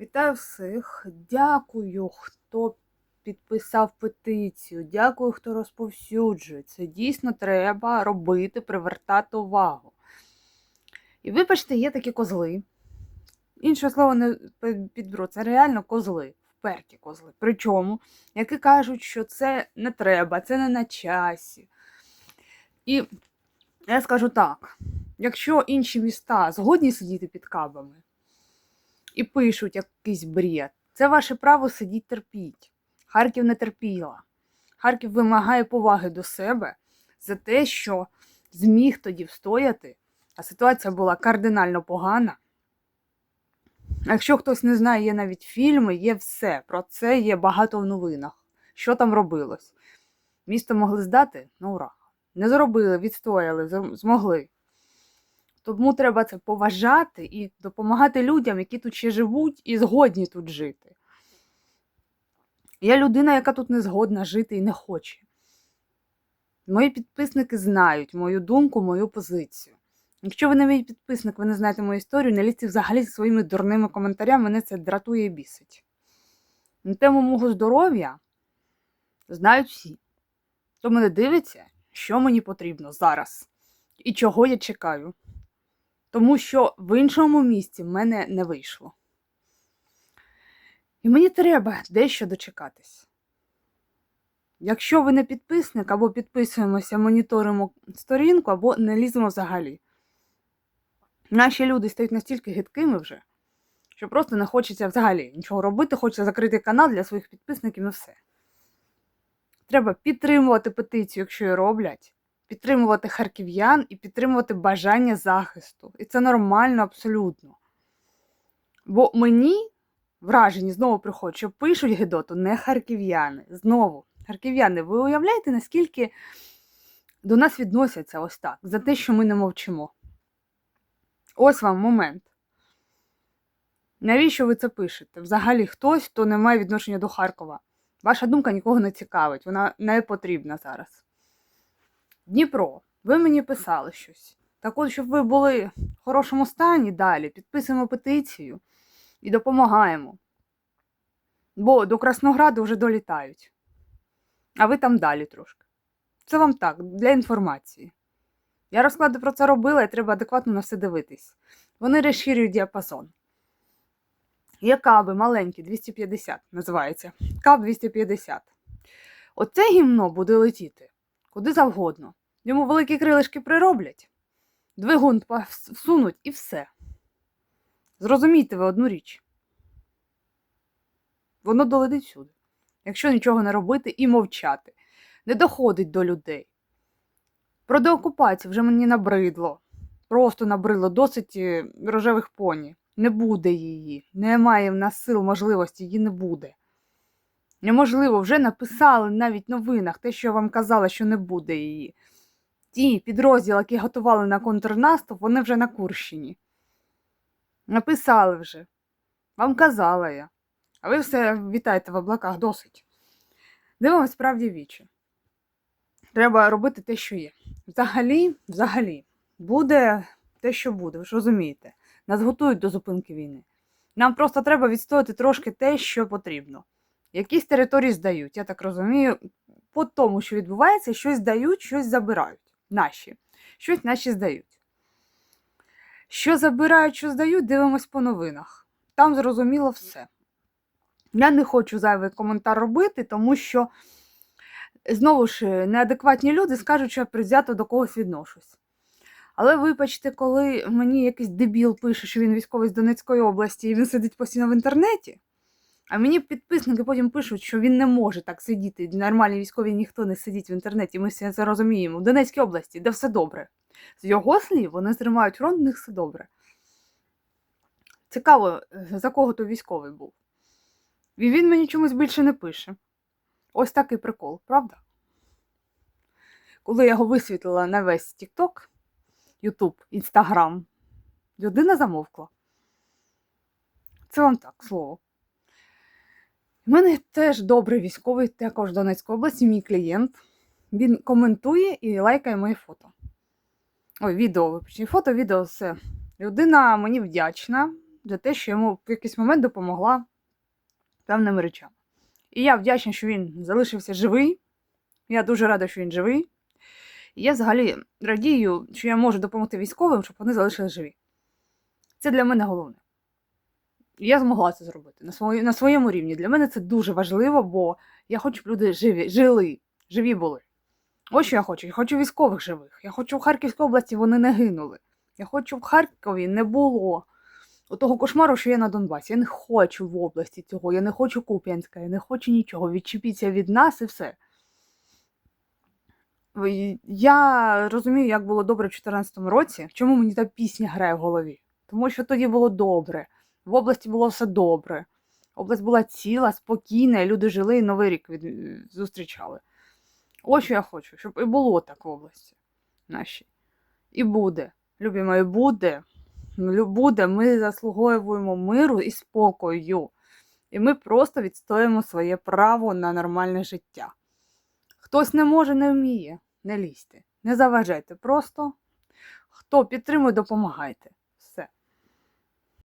Вітаю всіх. Дякую, хто підписав петицію. Дякую, хто розповсюджує. Це дійсно треба робити, привертати увагу. І вибачте, є такі козли. Інше слово не підберу, це реально козли, вперті козли. Причому, які кажуть, що це не треба, це не на часі. І я скажу так: якщо інші міста згодні сидіти під кабами, і пишуть якийсь бред. Це ваше право сидіть терпіть. Харків не терпіла. Харків вимагає поваги до себе за те, що зміг тоді встояти, а ситуація була кардинально погана. Якщо хтось не знає, є навіть фільми, є все. Про це є багато в новинах. Що там робилось? Місто могли здати? Ну ура. Не зробили, відстояли, змогли. Тому треба це поважати і допомагати людям, які тут ще живуть і згодні тут жити. Я людина, яка тут не згодна жити і не хоче. Мої підписники знають мою думку, мою позицію. Якщо ви не мій підписник, ви не знаєте мою історію, не лізьте взагалі зі своїми дурними коментарями, мене це дратує і бісить. На тему мого здоров'я знають всі. Хто мене дивиться, що мені потрібно зараз і чого я чекаю тому що в іншому місці в мене не вийшло. І мені треба дещо дочекатись. Якщо ви не підписник, або підписуємося, моніторимо сторінку, або не ліземо взагалі. Наші люди стають настільки гидкими вже, що просто не хочеться взагалі нічого робити, хочеться закрити канал для своїх підписників і все. Треба підтримувати петицію, якщо її роблять підтримувати харків'ян і підтримувати бажання захисту. І це нормально абсолютно. Бо мені вражені знову приходять, що пишуть Гедоту не харків'яни. Знову, харків'яни, ви уявляєте, наскільки до нас відносяться ось так, за те, що ми не мовчимо. Ось вам момент. Навіщо ви це пишете? Взагалі хтось, хто не має відношення до Харкова. Ваша думка нікого не цікавить, вона не потрібна зараз. Дніпро, ви мені писали щось. Так от, щоб ви були в хорошому стані далі, підписуємо петицію і допомагаємо. Бо до Краснограду вже долітають. А ви там далі трошки. Це вам так, для інформації. Я розклади про це робила і треба адекватно на все дивитись. Вони розширюють діапазон. Є каби маленькі, 250 називається. Каб 250. Оце гімно буде летіти куди завгодно. Йому великі крилишки прироблять, двигун всунуть і все. Зрозумійте ви одну річ. Воно долетить сюди. Якщо нічого не робити і мовчати, не доходить до людей. Про деокупацію вже мені набридло. Просто набридло досить е, рожевих поні. Не буде її. Немає в нас сил, можливості, її не буде. Неможливо, вже написали навіть в новинах те, що я вам казала, що не буде її. Ті підрозділи, які готували на контрнаступ, вони вже на Курщині. Написали вже. Вам казала я. А ви все вітаєте в облаках досить. Дивимось справді вічі. Треба робити те, що є. Взагалі, взагалі, буде те, що буде, ви ж розумієте. Нас готують до зупинки війни. Нам просто треба відстояти трошки те, що потрібно. Якісь території здають, я так розумію, по тому, що відбувається, щось здають, щось забирають. Наші. Щось наші здають. Що забирають, що здають, дивимось по новинах. Там зрозуміло все. Я не хочу зайвий коментар робити, тому що, знову ж, неадекватні люди скажуть, що я предвзято до когось відношусь. Але вибачте, коли мені якийсь дебіл пише, що він військовий з Донецької області і він сидить постійно в інтернеті, а мені підписники потім пишуть, що він не може так сидіти. Нормальні військові ніхто не сидить в інтернеті. Ми все це розуміємо. В Донецькій області, де все добре. З його слів, вони тримають фронт, в них все добре. Цікаво, за кого то військовий був. І він мені чомусь більше не пише. Ось такий прикол, правда? Коли я його висвітлила на весь TikTok, YouTube, Instagram, людина замовкла. Це вам так, слово. У мене теж добрий військовий, також Донецької області, мій клієнт. Він коментує і лайкає мої фото. Ой, відео, вибачте, фото, відео, все. Людина мені вдячна за те, що йому в якийсь момент допомогла певними речами. І я вдячна, що він залишився живий. Я дуже рада, що він живий. І я взагалі радію, що я можу допомогти військовим, щоб вони залишились живі. Це для мене головне. Я змогла це зробити на, свої, на своєму рівні. Для мене це дуже важливо, бо я хочу, щоб люди живі, жили, живі були. Ось що я хочу. Я хочу військових живих. Я хочу в Харківській області вони не гинули. Я хочу в Харкові не було того кошмару, що є на Донбасі. Я не хочу в області цього, я не хочу Куп'янська, я не хочу нічого. Відчепіться від нас і все. Я розумію, як було добре в 2014 році. Чому мені та пісня грає в голові? Тому що тоді було добре. В області було все добре. Область була ціла, спокійна, і люди жили і Новий рік від... зустрічали. Ось що я хочу, щоб і було так в області нашій. І буде. Любі мої, буде. Буде, ми заслуговуємо миру і спокою. І ми просто відстоїмо своє право на нормальне життя. Хтось не може, не вміє. Не лізьте, не заважайте. Просто хто підтримує, допомагайте.